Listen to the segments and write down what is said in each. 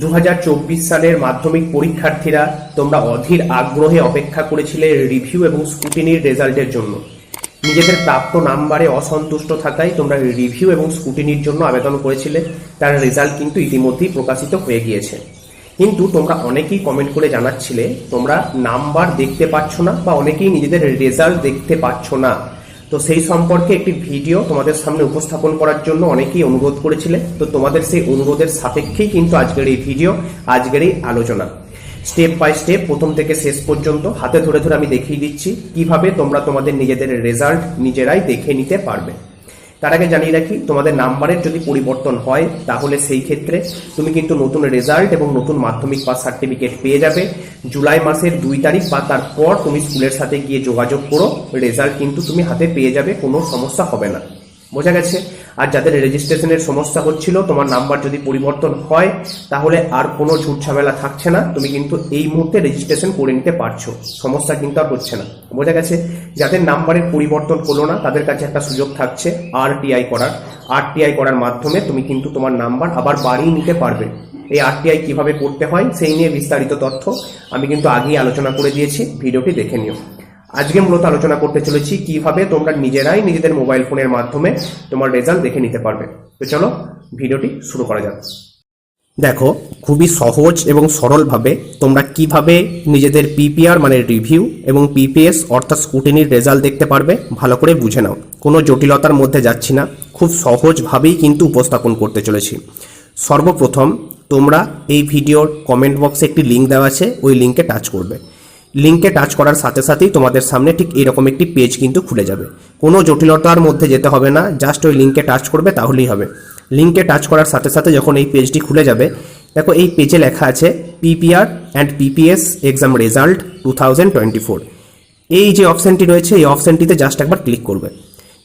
দু হাজার চব্বিশ সালের মাধ্যমিক পরীক্ষার্থীরা তোমরা অধীর আগ্রহে অপেক্ষা করেছিলে রিভিউ এবং স্কুটিনির রেজাল্টের জন্য। নিজেদের প্রাপ্ত নাম্বারে অসন্তুষ্ট থাকায় তোমরা রিভিউ এবং স্কুটিনির জন্য আবেদন করেছিলে। তার রেজাল্ট কিন্তু ইতিমধ্যেই প্রকাশিত হয়ে গিয়েছে। কিন্তু তোমরা অনেকেই কমেন্ট করে জানাচ্ছিলে, তোমরা নাম্বার দেখতে পাচ্ছ না বা অনেকেই নিজেদের রেজাল্ট দেখতে পাচ্ছ না। তো সেই সম্পর্কে একটি ভিডিও তোমাদের সামনে উপস্থাপন করার জন্য অনেকেই অনুরোধ করেছিলে। তো তোমাদের সেই অনুরোধের সাপেক্ষেই কিন্তু আজকের এই ভিডিও, আজকের এই আলোচনা। স্টেপ বাই স্টেপ প্রথম থেকে শেষ পর্যন্ত হাতে ধরে ধরে আমি দেখিয়ে দিচ্ছি কীভাবে তোমরা তোমাদের নিজেদের রেজাল্ট নিজেরাই দেখে নিতে পারবে। তার আগে জানিয়ে রাখি, তোমাদের নাম্বারের যদি পরিবর্তন হয়, তাহলে সেই ক্ষেত্রে তুমি কিন্তু নতুন রেজাল্ট এবং নতুন মাধ্যমিক পাস সার্টিফিকেট পেয়ে যাবে। জুলাই মাসের দুই তারিখ বা তারপর তুমি স্কুলের সাথে গিয়ে যোগাযোগ করো রেজাল্ট কিন্তু তুমি হাতে পেয়ে যাবে, কোনো সমস্যা হবে না। বোঝা গেছে? আর যাদের রেজিস্ট্রেশনের সমস্যা হচ্ছিল, তোমার নাম্বার যদি পরিবর্তন হয়, তাহলে আর কোনো ঝুট ঝামেলা থাকছে না। তুমি কিন্তু এই মুহূর্তে রেজিস্ট্রেশন করে নিতে পারছ। সমস্যা কিন্তু আর হচ্ছে না। বোঝা গেছে? যাদের নাম্বারের পরিবর্তন হলো না, তাদের কাছে একটা সুযোগ থাকছে আরটিআই করার। আরটিআই করার মাধ্যমে তুমি কিন্তু তোমার নাম্বার আবার বাড়িয়ে নিতে পারবে। এই আরটিআই কীভাবে করতে হয়, সেই নিয়ে বিস্তারিত তথ্য আমি কিন্তু আগেই আলোচনা করে দিয়েছি। ভিডিওটি দেখে নিও। আজকে মূলত আলোচনা করতে চলেছি কীভাবে তোমরা নিজেরাই নিজেদের মোবাইল ফোনের মাধ্যমে তোমার রেজাল্ট দেখে নিতে পারবে। তো চলো, ভিডিওটি শুরু করা যাক। দেখো, খুবই সহজ এবং সরলভাবে তোমরা কীভাবে নিজেদের পিপিআর মানে রিভিউ এবং পিপিএস অর্থাৎ স্কুটিনির রেজাল্ট দেখতে পারবে, ভালো করে বুঝে নাও। কোনো জটিলতার মধ্যে যাচ্ছি না, খুব সহজভাবেই কিন্তু উপস্থাপন করতে চলেছি। সর্বপ্রথম তোমরা এই ভিডিওর কমেন্ট বক্সে একটি লিঙ্ক দেওয়া আছে, ওই লিঙ্কে টাচ করবে। লিঙ্কে টাচ করার সাথে সাথেই তোমাদের সামনে ঠিক এরকম একটি পেজ কিন্তু খুলে যাবে। কোনো জটিলতার মধ্যে যেতে হবে না জাস্ট ওই লিঙ্কে টাচ করবে, তাহলেই হবে। লিঙ্কে টাচ করার সাথে সাথে যখন এই পেজটি খুলে যাবে, দেখো এই পেজে লেখা আছে PPR and PPS exam result two thousand twenty four এই যে অপশানটি রয়েছে, এই অপশানটিতে জাস্ট একবার ক্লিক করবে।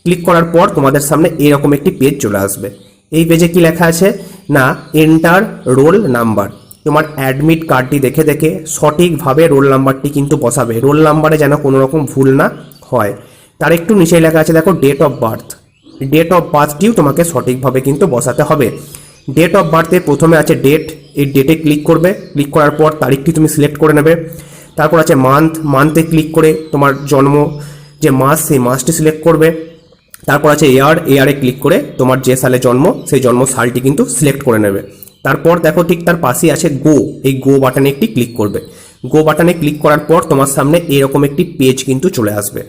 ক্লিক করার পর তোমাদের সামনে এরকম একটি পেজ চলে আসবে। এই পেজে কি লেখা আছে? না এন্টার রোল নাম্বার তোমার অ্যাডমিট কার্ডটি দেখে দেখে সঠিকভাবে রোল নাম্বারটি কিন্তু বসাবে। রোল নাম্বারে যেন কোনো রকম ভুল না হয়। তার একটু নিচে লেখা আছে, দেখো date of birth date of বার্থটিও তোমাকে সঠিকভাবে কিন্তু বসাতে হবে। ডেট অফ বার্থে প্রথমে আছে ডেট এই ডেটে ক্লিক করবে। ক্লিক করার পর তারিখটি তুমি সিলেক্ট করে নেবে। তারপর আছে মান্থ মান্থে ক্লিক করে তোমার জন্ম যে মাস, সেই মাসটি সিলেক্ট করবে। তারপর আছে এয়ার এয়ারে ক্লিক করে তোমার যে সালে জন্ম, সেই জন্ম সালটি কিন্তু সিলেক্ট করে নেবে। তারপর দেখো ঠিক তার পাশেই আছে গো এই গো বাটনে একটি ক্লিক করবে। গো বাটনে ক্লিক করার পর তোমার সামনে এরকম একটি পেজ কিন্তু চলে আসবে।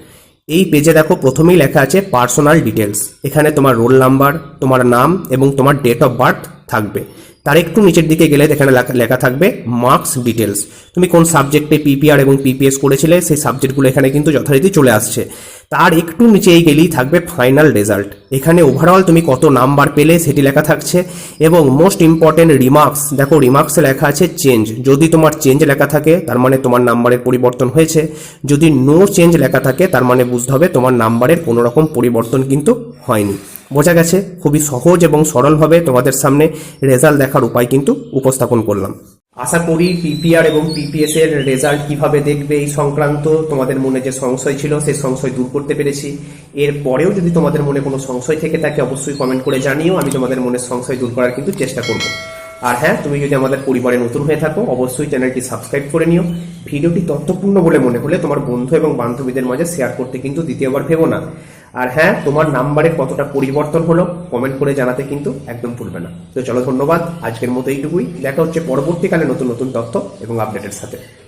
এই পেজে দেখো প্রথমেই লেখা আছে পার্সোনাল ডিটেলস এখানে তোমার রোল নাম্বার তোমার নাম এবং তোমার ডেট অফ বার্থ থাকবে। তার একটু নিচের দিকে গেলে এখানে লেখা- থাকবে মার্কস ডিটেলস তুমি কোন সাবজেক্টে পিপিআর এবং পিপিএস করেছিলে, সেই সাবজেক্টগুলো এখানে কিন্তু যথারীতি চলে আসছে। তার একটু নিচেই গেলেই থাকবে ফাইনাল রেজাল্ট এখানে ওভারঅল তুমি কত নাম্বার পেলে সেটি লেখা থাকছে এবং মোস্ট ইম্পর্টেন্ট রিমার্কস দেখো রিমার্কসে লেখা আছে চেঞ্জ যদি তোমার চেঞ্জ লেখা থাকে, তার মানে তোমার নাম্বারের পরিবর্তন হয়েছে। যদি নো চেঞ্জ লেখা থাকে, তার মানে বুঝতে হবে তোমার নাম্বারের কোনো রকম পরিবর্তন কিন্তু হয়নি। বোঝা গেছে, খুবই সহজ এবং সরলভাবে তোমাদের সামনে রেজাল্ট দেখার উপায় কিন্তু উপস্থাপন করলাম। আশা করি পিপিআর এবং পিপিএস এর রেজাল্ট কীভাবে দেখবে এই সংক্রান্ত তোমাদের মনে যে সংশয় ছিল, সেই সংশয় দূর করতে পেরেছি। এর পরেও যদি তোমাদের মনে কোনো সংশয় থেকে থাকে, অবশ্যই কমেন্ট করে জানিও। আমি তোমাদের মনে সংশয় দূর করার কিন্তু চেষ্টা করব। আর হ্যাঁ তুমি যদি আমাদের পরিবারে নতুন হয়ে থাকো, অবশ্যই চ্যানেলটি সাবস্ক্রাইব করে নিও। ভিডিওটি তথ্যপূর্ণ বলে মনে হলে তোমার বন্ধু এবং বান্ধবীদের মাঝে শেয়ার করতে কিন্তু দ্বিতীয়বার ভেবো না। আর হ্যাঁ তোমার নাম্বারে কতটা পরিবর্তন হলো, কমেন্ট করে জানাতে কিন্তু একদম ভুলবে না। তো চলো, ধন্যবাদ। আজকের মতো এইটুকুই। দেখা হচ্ছে পরবর্তীকালে নতুন নতুন তথ্য এবং আপডেটের সাথে।